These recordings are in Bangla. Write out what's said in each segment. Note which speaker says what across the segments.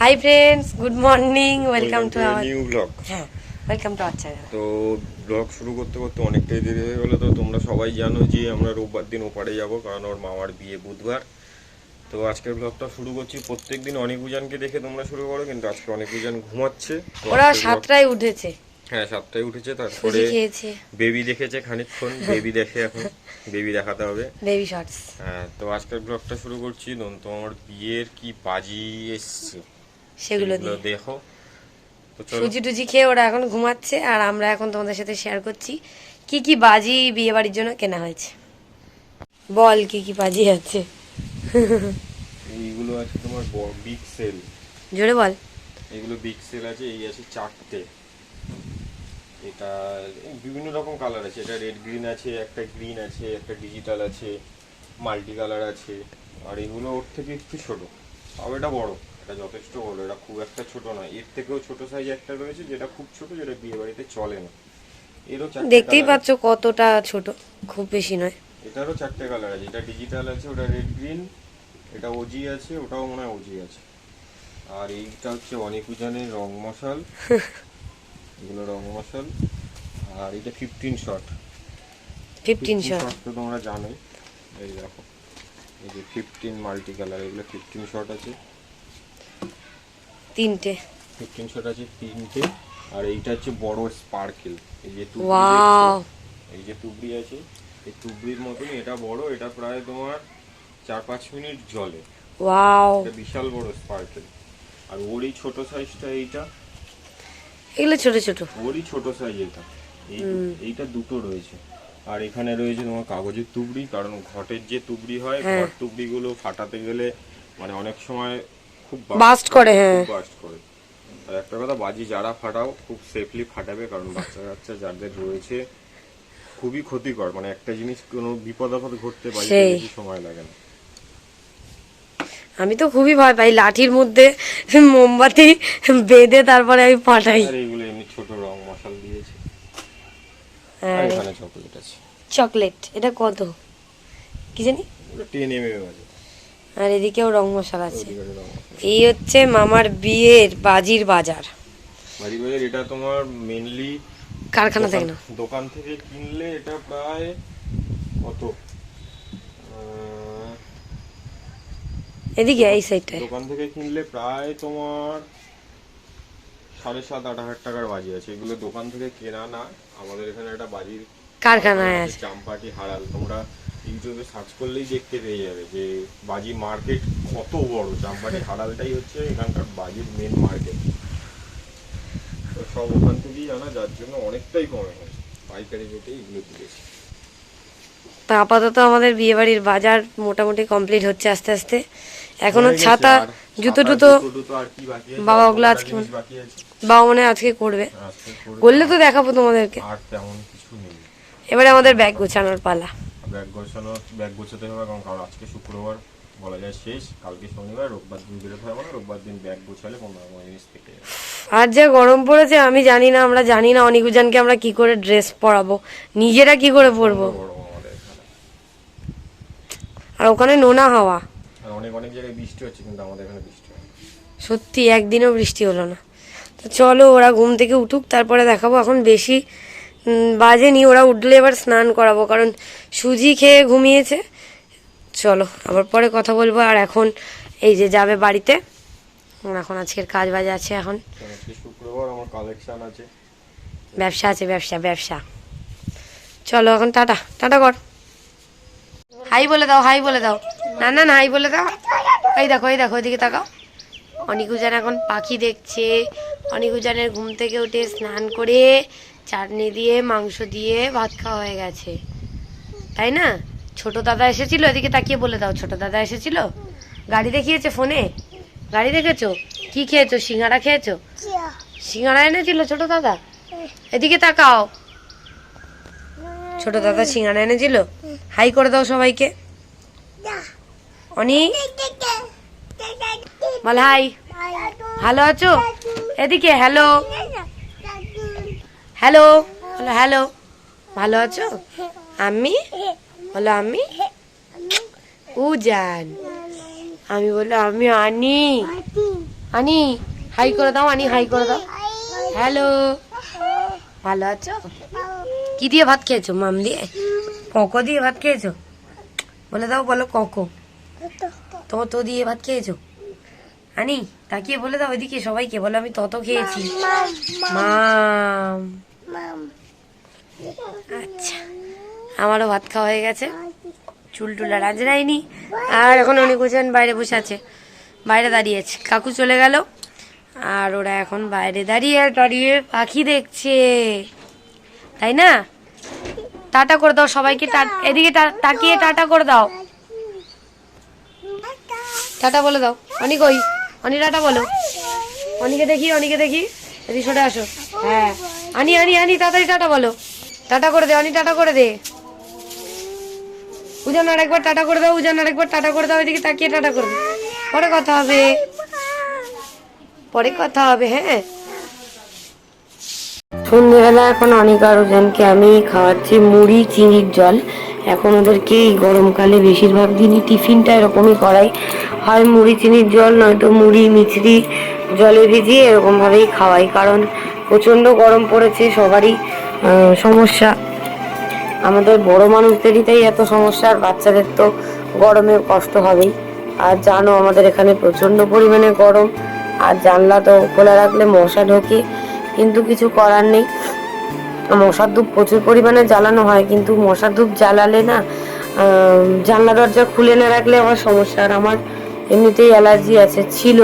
Speaker 1: Hi friends good morning welcome to our
Speaker 2: new blog
Speaker 1: হ্যাঁ ওয়েলকাম টু আওয়ার চ্যানেল
Speaker 2: তো ব্লগ শুরু করতে করতে অনেকটাই দেরি হয়ে গেলো। তো তোমরা সবাই জানো যে আমরা রোববার দিন ওপারে যাব কারণ ওর মামার বিয়ে বুধবার। তো আজকের ব্লগটা শুরু করছি। প্রত্যেক দিন অনেক উজানকে দেখে তোমরা শুরু করো কিন্তু আজকে অনেক উজান ঘুমাচ্ছে।
Speaker 1: ওরা সাতটায় উঠেছে।
Speaker 2: হ্যাঁ সাতটায় উঠেছে তারপরে বেবি দেখেছে খানিকক্ষণ। বেবি দেখে এখন। বেবি দেখাতে হবে।
Speaker 1: বেবি শর্টস
Speaker 2: হ্যাঁ তো আজকের ব্লগটা শুরু করছি। ধরুন তো আমার বিয়ের কি বাজি এসছে।
Speaker 1: সেগুলো দিয়ে।
Speaker 2: দেখো।
Speaker 1: সুজি টুজি খেয়ে ওরা এখন ঘুমাচ্ছে আর আমরা এখন তোমাদের সাথে শেয়ার করছি কি কি বাজি বিয়ে বাড়ির জন্য কেনা হয়েছে। বল কি কি বাজি আছে।
Speaker 2: এইগুলো আছে তোমার বিগ সেল
Speaker 1: জোরে বল।
Speaker 2: এগুলো বিগ সেল আছে এই আছে চারটে। এটা বিভিন্ন রকম কালার আছে এটা রেড গ্রিন আছে একটা গ্রিন আছে একটা ডিজিটাল আছে মাল্টি কালার আছে আর এগুলো ওর থেকে একটু ছোট তাও এটা বড়। এটা যথেষ্ট বড় এটা খুব একটা ছোট নয়। এর থেকেও ছোট সাইজ একটা রয়েছে যেটা খুব ছোট যেটা বিয়ে বাড়িতে চলে না। এরও চারটে
Speaker 1: দেখতেই পাচ্ছ কতটা ছোট খুব বেশি নয়।
Speaker 2: এটারও চারটে কালার আছে। এটা ডিজিটাল আছে ওটা রেড গ্রিন এটা ওজি আছে ওটাও মনে হয় ওজি আছে। আর এইটা হচ্ছে অনেক উজানের রং মশাল। এগুলো রং মশাল। আর এটা ফিফটিন শট
Speaker 1: ফিফটিন শট
Speaker 2: তো তোমরা জানোই। এই দেখো। এই যে ফিফটিন মাল্টি কালার এগুলো ফিফটিন শট আছে।
Speaker 1: তিনটে।
Speaker 2: ফিফটিন শট আছে তিনটে আর এইটা হচ্ছে বড় স্পার্কেল এই যে
Speaker 1: ওয়াও
Speaker 2: এই যে তুবড়ি আছে এই তুবড়ির মতনই এটা বড় এটা প্রায় তোমার চার পাঁচ মিনিট জলে
Speaker 1: ওয়াও
Speaker 2: এটা বিশাল বড় স্পার্কেল আর ওরই ছোট সাইজটা এইটা।
Speaker 1: এগুলো ছোট ছোট।
Speaker 2: ওরই ছোট সাইজ এটা। এই এইটা দুটো রয়েছে। আর এখানে রয়েছে তোমার কাগজের তুবড়ি কারণ ঘটের যে তুবড়ি হয়
Speaker 1: হ্যাঁ।
Speaker 2: ঘট তুবড়িগুলো ফাটাতে গেলে মানে অনেক সময় খুব
Speaker 1: Burst করে, হ্যাঁ।
Speaker 2: বাস্ট করে। আর একটা কথা বাজি যারা ফাটাও খুব সেফলি ফাটাবে কারণ বাচ্চা কাচ্চা যাদের রয়েছে খুবই ক্ষতিকর। মানে একটা জিনিস কোনো বিপদ আপদ ঘটতে
Speaker 1: সেই।
Speaker 2: বেশি সময় লাগে না।
Speaker 1: আমি তো খুবই ভয় পাই লাঠির মধ্যে মোমবাতি বেঁধে তারপরে আমি ফাটাই।
Speaker 2: আর এইগুলো এমনি ছোট রং মশাল দিয়েছে। আর
Speaker 1: আর
Speaker 2: এখানে চকলেট আছে।
Speaker 1: চকলেট এটা কত? কি জানি?
Speaker 2: টেন এম এম আছে।
Speaker 1: আর এদিকেও রং মশলা আছে। এই হচ্ছে মামার বিয়ের বাজির বাজার।
Speaker 2: বাজির বাজার এটা তোমার মেনলি
Speaker 1: কারখানা থেকে না?
Speaker 2: দোকান থেকে কিনলে এটা প্রায় কত?
Speaker 1: এদিকে এই সাইডটায়
Speaker 2: দোকান থেকে কিনলে প্রায় তোমার সাড়ে সাত আট হাজার টাকার বাজি আছে। এগুলো দোকান থেকে কেনা না। আমাদের এখানে একটা বাজির
Speaker 1: কারখানায় আছে।
Speaker 2: চাম্পাটি হারাল। তোমরা ইউটিউবে সার্চ করলেই দেখতে পেয়ে যাবে যে বাজি মার্কেট কত বড়। চাম্পাটি হারালটাই হচ্ছে এখানকার বাজির মেন মার্কেট তো সব ওখান থেকেই আনা যার জন্য অনেকটাই কমে গেছে। পাইকারি রেটে এগুলো দিয়েছে
Speaker 1: তা আপাতত আমাদের বিয়ে বাড়ির বাজার মোটামুটি কমপ্লিট হচ্ছে আস্তে আস্তে।
Speaker 2: এখনও
Speaker 1: ছাতা জুতো টুতো? বাবা ওগুলো আজকে? বাবা মনে আজকে করবে। করলে তো দেখাবো তোমাদেরকে। এবারে আমাদের ব্যাগ গোছানোর পালা।
Speaker 2: ব্যাগ গোছানো ব্যাগ গোছাতে হবে কারণ কারণ আজকে শুক্রবার বলা যায় শেষ কালকে শনিবার রোববার দিন বেরোতে হবে না রোববার দিন ব্যাগ গোছালে কোনো রকম জিনিস থেকে যাবে।
Speaker 1: আর যা গরম পড়েছে আমি জানি না আমরা জানি না অনিকুজানকে আমরা কি করে ড্রেস পরাবো নিজেরা কি করে পরবো
Speaker 2: বড় আমাদের এখানে
Speaker 1: আর ওখানে নোনা হাওয়া
Speaker 2: আর অনেক অনেক জায়গায় বৃষ্টি হচ্ছে কিন্তু আমাদের এখানে বৃষ্টি হয় না।
Speaker 1: সত্যি একদিনও বৃষ্টি হলো না তো চলো ওরা ঘুম থেকে উঠুক তারপরে দেখাবো এখন বেশি বাজেনি ওরা উঠলে এবার স্নান করাবো কারণ সুজি খেয়ে ঘুমিয়েছে। চলো আবার পরে কথা বলব আর এখন এই যে যাবে বাড়িতে। এখন আজকের কাজ বাজ আছে এখন।
Speaker 2: শুক্রবার আমার কালেকশন আছে।
Speaker 1: ব্যবসা আছে ব্যবসা ব্যবসা। চলো এখন টাটা টাটা কর। হাই বলে দাও হাই বলে দাও। না না না হাই বলে দাও। এই দেখো এই দেখো ওইদিকে তাকাও। অনিকুজান এখন পাখি দেখছে অনিকুজানের ঘুম থেকে উঠে স্নান করে চাটনি দিয়ে, মাংস দিয়ে ভাত খাওয়া হয়ে গেছে। তাই না? ছোট দাদা এসেছিল, এদিকে তাকিয়ে বলে দাও, ছোট দাদা এসেছিল? গাড়ি দেখিয়েছে ফোনে? গাড়ি দেখেছ? কি খেয়েছো? সিঙ্গারা খেয়েছো? সিঙ্গারা এনেছিল ছোট দাদা? এদিকে তাকাও। ছোট দাদা সিঙ্গারা এনেছিল? হাই করে দাও সবাইকে। অনি বল হাই। ভালো আছো? এদিকে, হ্যালো? হ্যালো? বলো হ্যালো ভালো আছো? আমি? বলো আমি? উজান। আমি বলল আমি আনি।
Speaker 3: আনি হাই করে দাও আনি হাই করে দাও। হ্যালো? ভালো আছো? কি দিয়ে ভাত খেয়েছো মাম দিয়ে কঁকো দিয়ে ভাত খেয়েছো? বলে দাও বলো কঁকো। তো তো দিয়ে ভাত খেয়েছো? আনি তাকিয়ে বলে দাও ওইদিকে সবাইকে বলো আমি তত খেয়েছি। মাম আচ্ছা আমারও ভাত খাওয়া হয়ে গেছে। চুল টুল আর আজরাইনি আর এখন অনেক উজান বাইরে বসে আছে। বাইরে দাঁড়িয়ে আছে। কাকু চলে গেল। আর ওরা এখন বাইরে দাঁড়িয়ে দাঁড়িয়ে পাখি দেখছে। তাই না? টাটা করে দাও সবাইকে। এদিকে তাকিয়ে টাটা করে দাও। টাটা। বলে দাও। অনেক কই? অনি টাটা বলো। অনিকে দেখি অনিকে দেখি। সরে আসো। হ্যাঁ। আনি আনি আনি, তাড়াতাড়ি টাটা বলো। টাটা করে দে অনি টাটা করে দে। উজান আর একবার টাটা করে দাও, উজান আর একবার টাটা করে দাও, এদিকে তাকিয়ে টাটা করে দাও পরে কথা হবে। পরে কথা হবে হ্যাঁ। সন্ধ্যেবেলা এখন অনেক আর উজানকে আমি খাওয়াচ্ছি মুড়ি, চিনির জল। এখন ওদেরকে এই গরমকালে বেশিরভাগ দিনই টিফিনটা এরকমই করাই। হয় মুড়ি, চিনির জল, নয়তো মুড়ি, মিছরি, জলে ভিজিয়ে এরকমভাবেই খাওয়াই, কারণ প্রচণ্ড গরম পড়েছে, সবারই সমস্যা। আমাদের বড় মানুষদেরই তাই এত সমস্যা, আর বাচ্চাদের তো গরমে কষ্ট হবেই। আর জানো, আমাদের এখানে প্রচণ্ড পরিমাণে গরম, আর জানলা তো খোলা রাখলে মশা ঢোকে, কিন্তু কিছু করার নেই। মশার ধূপ প্রচুর পরিমাণে জ্বালানো হয়, কিন্তু মশার ধূপ জ্বালালে না জানলা দরজা খুলে না রাখলে আমার সমস্যা। আর আমার এমনিতেই অ্যালার্জি আছে, ছিল,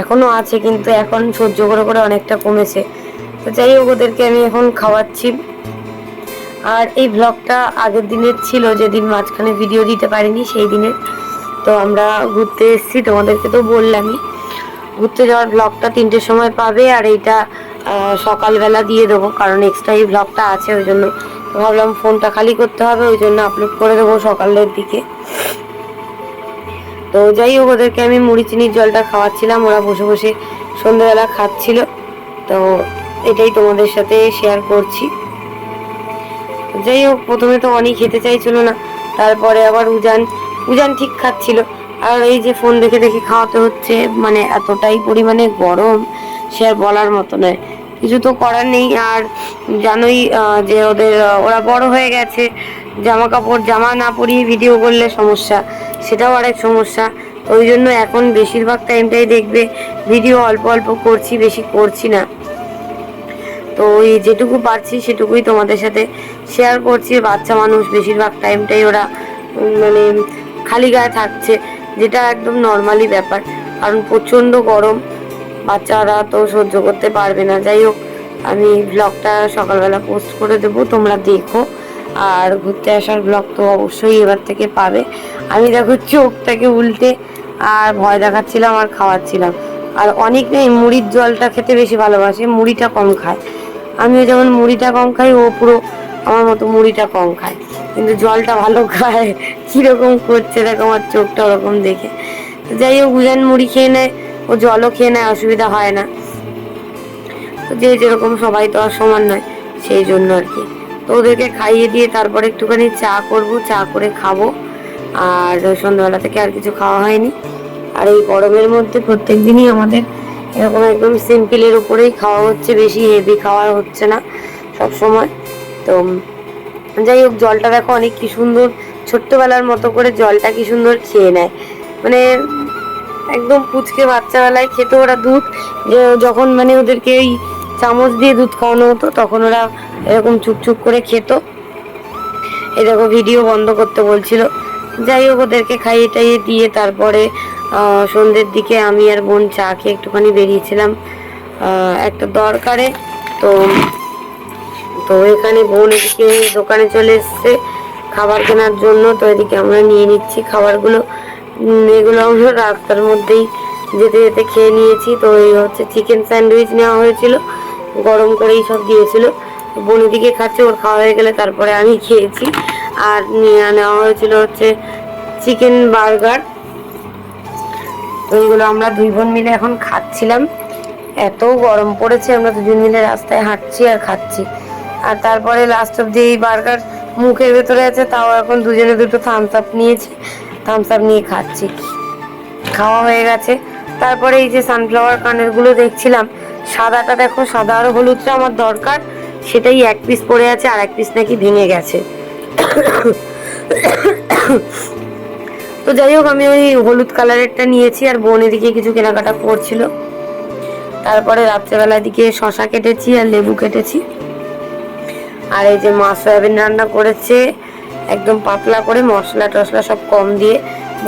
Speaker 3: এখনও আছে, কিন্তু এখন সহ্য করে করে অনেকটা কমেছে। তো যাই হোক, ওদেরকে আমি এখন খাওয়াচ্ছি। আর এই ব্লগটা আগের দিনের ছিল, যেদিন মাঝখানে ভিডিও দিতে পারিনি, সেই দিনের। তো আমরা ঘুরতে এসেছি, তোমাদেরকে তো বললামই। ঘুরতে যাওয়ার ব্লগটা তিনটের সময় পাবে, আর এইটা সকালবেলা দিয়ে দেবো, কারণ এক্সট্রা এই ব্লগটা আছে, ওই জন্য ভাবলাম ফোনটা খালি করতে হবে, ওই জন্য আপলোড করে দেবো সকালের দিকে। তো যাই হোক, ওদেরকে আমি মুড়ি চিনির জলটা খাওয়াচ্ছিলাম, ওরা বসে বসে সন্ধ্যাবেলা খাচ্ছিল। তো এটাই তোমাদের সাথে শেয়ার করছি। যাই হোক, প্রথমে তো অনেক খেতে চাইছিল না, তারপরে আবার উজান উজান ঠিক খাচ্ছিল। আর এই যে ফোন দেখে দেখে খাওয়াতে হচ্ছে মানে এতটাই পরিমাণে গরম, সে আর বলার মতো নয়। কিছু তো করার নেই। আর জানোই যে ওদের ওরা বড় হয়ে গেছে জামা কাপড় জামা না পরিয়ে ভিডিও করলে সমস্যা, সেটাও আরেক সমস্যা। ওই জন্য এখন বেশিরভাগ টাইমটাই দেখবে ভিডিও অল্প অল্প করছি, বেশি করছি না। তো ওই যেটুকু পারছি, সেটুকুই তোমাদের সাথে শেয়ার করছি। বাচ্চা মানুষ বেশিরভাগ টাইমটাই ওরা মানে খালি গায়ে থাকছে, যেটা একদম নর্মালি ব্যাপার। কারণ প্রচণ্ড গরম বাচ্চারা তো সহ্য করতে পারবে না। যাই হোক, আমি ব্লগটা সকালবেলা পোস্ট করে দেবো, তোমরা দেখো। আর ঘুরতে আসার ব্লগ তো অবশ্যই এবার থেকে পাবে। আমি দেখো চোখটাকে উল্টে আর ভয় দেখাচ্ছিলাম আর খাওয়াচ্ছিলাম। আর অনেক নেই মুড়ির জলটা খেতে বেশি ভালোবাসে, মুড়িটা কম খায়। আমিও যেমন মুড়িটা কম খাই, ও পুরো আমার মতো মুড়িটা কম খায়। কিন্তু জলটা ভালো খায়, কীরকম করছে দেখো আমার চোখটা ওরকম দেখে। যাই হোক, উজান মুড়ি খেয়ে নেয়। ও জলও খেয়ে নেয়, অসুবিধা হয় না। যে যেরকম সবাই তো আর সমান নয়, সেই জন্য আর কি। তো ওদেরকে খাইয়ে দিয়ে তারপরে একটুখানি চা করব, চা করে খাব। আর সন্ধ্যাবেলা থেকে আর কিছু খাওয়া হয়নি। আর এই গরমের মধ্যে প্রত্যেক দিনই আমাদের এরকম একদম সিম্পলের উপরেই খাওয়া হচ্ছে, বেশি হেভি খাওয়া হচ্ছে না সব সময় তো যাই হোক, জলটা দেখো অনেক কি সুন্দর, ছোট্টবেলার মতো করে জলটা কি সুন্দর খেয়ে নেয়। মানে একদম পুচকে বাচ্চাবেলায় খেত ওরা দুধ। যখন মানে ওদেরকে এই চামচ দিয়ে দুধ খাওয়ানো হতো, তখন ওরা এরকম চুপচুপ করে খেত। এই দেখো ভিডিও বন্ধ করতে বলছিল। যাই হোক, ওদেরকে খাইয়ে টাইয়ে দিয়ে তারপরে সন্ধ্যের দিকে আমি আর বোন চা খেয়ে একটুখানি বেরিয়েছিলাম। একটা দরকারে। তো তো এখানে বোন এদিকে দোকানে চলে এসছে খাবার কেনার জন্য। তো এদিকে আমরা নিয়ে নিচ্ছি খাবারগুলো। এগুলো আমরা রাস্তার মধ্যেই যেতে যেতে খেয়ে নিয়েছি। তো এই হচ্ছে চিকেন স্যান্ডউইচ নেওয়া হয়েছিল। গরম করেই সব দিয়েছিল। তো বোন খাচ্ছে, ওর খাওয়া হয়ে গেলে তারপরে আমি খেয়েছি। আর নিয়ে নেওয়া হয়েছিল হচ্ছে চিকেন বার্গার তো এইগুলো আমরা দুই বোন মিলে এখন খাচ্ছিলাম। এত গরম পড়েছে, আমরা দুজন মিলে রাস্তায় হাঁটছি আর খাচ্ছি। আর তারপরে লাস্ট অব এই বার্গার মুখের ভেতরে আছে, তাও এখন দুজনে দুটো থামস আপ নিয়েছি। থামস আপ নিয়ে খাচ্ছি। খাওয়া হয়ে গেছে। তারপরে এই যে সানফ্লাওয়ার কানেরগুলো দেখছিলাম, সাদাটা দেখো, সাদা আর হলুদটা আমার দরকার। সেটাই এক পিস পড়ে আছে, আর এক পিস নাকি ভেঙে গেছে। তো যাই হোক, আমি ওই হলুদ কালারেরটা নিয়েছি, আর বোন এদিকে কিছু কেনাকাটা করছিল। তারপরে রাত্রেবেলার দিকে শশা কেটেছি আর লেবু কেটেছি। আর এই যে মা সয়াবিন রান্না করেছে একদম পাতলা করে মশলা টশলা সব কম দিয়ে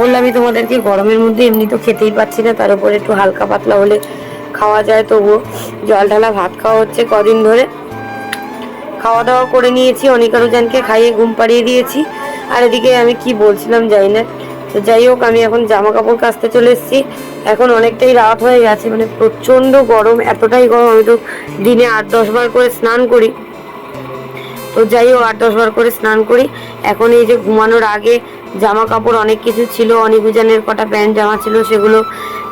Speaker 3: বললামই তোমাদেরকে গরমের মধ্যে এমনি তো খেতেই পাচ্ছি না, তার উপরে একটু হালকা পাতলা হলে খাওয়া যায়, তবুও জল ঢালা ভাত খাওয়া হচ্ছে কদিন ধরে। খাওয়া দাওয়া করে নিয়েছি অনিকারুজানকে খাইয়ে ঘুম পাড়িয়ে দিয়েছি। আর এদিকে আমি কি বলছিলাম যাই না। তো যাই হোক, আমি এখন জামা কাপড় কাচতে চলে এসেছি। এখন অনেকটাই রাত হয়ে গেছে মানে প্রচণ্ড গরম, এতটাই গরম, আমি তো দিনে আট দশ বার করে স্নান করি। তো যাই হোক, আট দশ বার করে স্নান করি। এখন এই যে ঘুমানোর আগে জামা কাপড় অনেক কিছু ছিল অনিকুজানের কটা প্যান্ট জামা ছিল, সেগুলো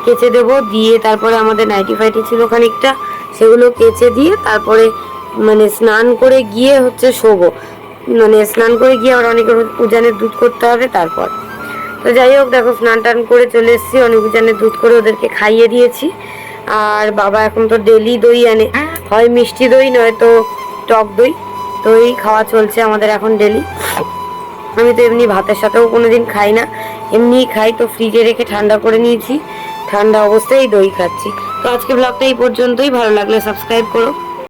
Speaker 3: কেচে দেবো। দিয়ে তারপরে আমাদের নাইটি ফাইটি ছিল খানিকটা, সেগুলো কেচে দিয়ে তারপরে মানে স্নান করে গিয়ে হচ্ছে শোবো। মানে স্নান করে গিয়ে আবার অনেক উজানের দুধ করতে হবে তারপর। তো যাই হোক, দেখো স্নান টান করে চলে এসেছি অনেক উজানের দুধ করে ওদেরকে খাইয়ে দিয়েছি। আর বাবা এখন তো ডেলি দই আনে। হয় মিষ্টি দই, নয় তো টক দই। এই খাওয়া চলছে আমাদের এখন ডেলি আমি তো এমনি ভাতের সাথেও কোনো দিন খাই না। এমনিই খাই, তো ফ্রিজে রেখে ঠান্ডা করে নিয়েছি। ঠান্ডা অবস্থায় দই খাচ্ছি। তো আজকে ব্লগটা এই পর্যন্তই। ভালো লাগলে সাবস্ক্রাইব করো।